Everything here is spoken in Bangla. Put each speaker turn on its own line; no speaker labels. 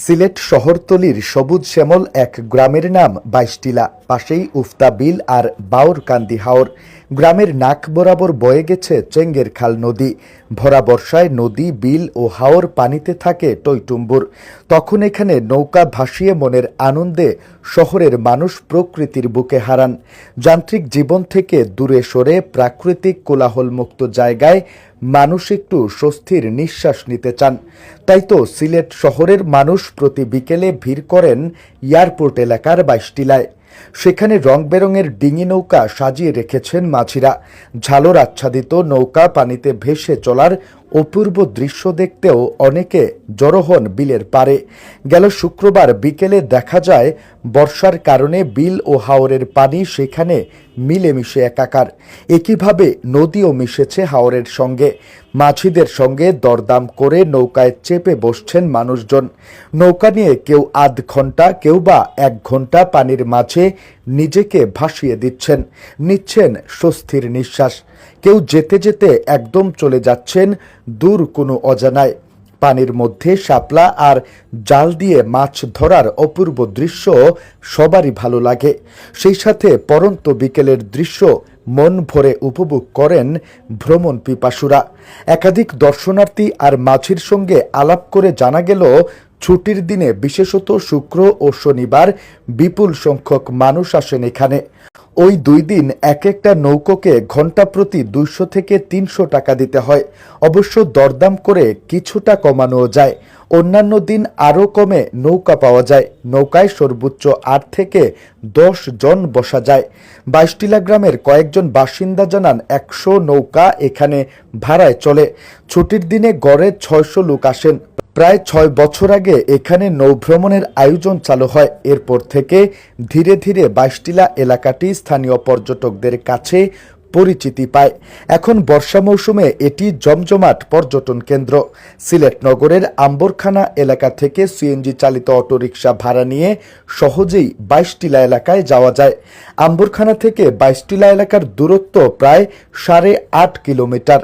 সিলেট শহরতলির সবুজ শ্যামল এক গ্রামের নাম বাইশটিলা। পাশেই উফতা বিল আর বাউর কান্দি হাওর। গ্রামের নাক বরাবর বয়ে গেছে চেঙ্গের খাল নদী। ভরা বর্ষায় নদী, বিল ও হাওর পানিতে থাকে টইটুম্বুর তখন এখানে নৌকা ভাসিয়ে মনের আনন্দে শহরের মানুষ প্রকৃতির বুকে হারান। যান্ত্রিক জীবন থেকে দূরে সরে প্রাকৃতিক কোলাহলমুক্ত জায়গায় মানুষ একটু স্বস্তির নিঃশ্বাস নিতে চান। তাই তো সিলেট শহরের মানুষ প্রতি বিকেলে ভিড় করেন এয়ারপোর্ট এলাকার বাইশটিলায়। সেখানে রং বেরঙের ডিঙি নৌকা সাজিয়ে রেখেছেন মাঝিরা। ঝালর আচ্ছাদিত নৌকা পানিতে ভেসে চলার অপূর্ব দৃশ্য দেখতেও অনেকে জড়ো হন বিলের পারে গেল শুক্রবার বিকেলে দেখা যায়, বর্ষার কারণে বিল ও হাওরের পানি সেখানে মিলেমিশে একাকার। একইভাবে নদীও মিশেছে হাওরের সঙ্গে। মাছিদের সঙ্গে দরদাম করে নৌকায় চেপে বসছেন মানুষজন। নৌকা নিয়ে কেউ আধ ঘণ্টা কেউ বা এক ঘণ্টা পানির মাঝে নিজেকে ভাসিয়ে দিচ্ছেন। নিচ্ছেন স্বস্তির নিঃশ্বাস। কেউ যেতে যেতে একদম চলে যাচ্ছেন দূর কোনো অজানায়। পানির মধ্যে শাপলা আর জাল দিয়ে মাছ ধরার অপূর্ব দৃশ্য সবারই ভালো লাগে। সেই সাথে পরন্ত বিকেলের দৃশ্য মন ভরে উপভোগ করেন ভ্রমণ পিপাসুরা। একাধিক দর্শনার্থী আর মাঝির সঙ্গে আলাপ করে জানা গেল, ছুটির দিনে বিশেষত শুক্র ও শনিবার বিপুল সংখ্যক মানুষ আসেন এখানে। ওই দুই দিন এক একটা নৌকোকে ঘণ্টা প্রতি দুইশো থেকে তিনশো টাকা দিতে হয়। অবশ্য দরদাম করে কিছুটা কমানো যায়। অন্যান্য দিন আরও কমে নৌকা পাওয়া যায়। নৌকায় সর্বোচ্চ আট থেকে দশ জন বসা যায়। বাইশটিলা গ্রামের কয়েকজন বাসিন্দা জানান, একশো নৌকা এখানে ভাড়ায় চলে। ছুটির দিনে গড়ে ছয়শো লোক আসেন। প্রায় ছয় বছর আগে এখানে নৌভ্রমণের আয়োজন চালু হয়। এরপর থেকে ধীরে ধীরে বাইশটিলা এলাকাটি স্থানীয় পর্যটকদের কাছে পরিচিতি পায়। এখন বর্ষা মৌসুমে এটি জমজমাট পর্যটন কেন্দ্র। সিলেট নগরের আম্বরখানা এলাকা থেকে সিএনজি চালিত অটোরিকশা ভাড়া নিয়ে সহজেই বাইশটিলা এলাকায় যাওয়া যায়। আম্বরখানা থেকে বাইশটিলা এলাকার দূরত্ব প্রায় সাড়ে আট কিলোমিটার।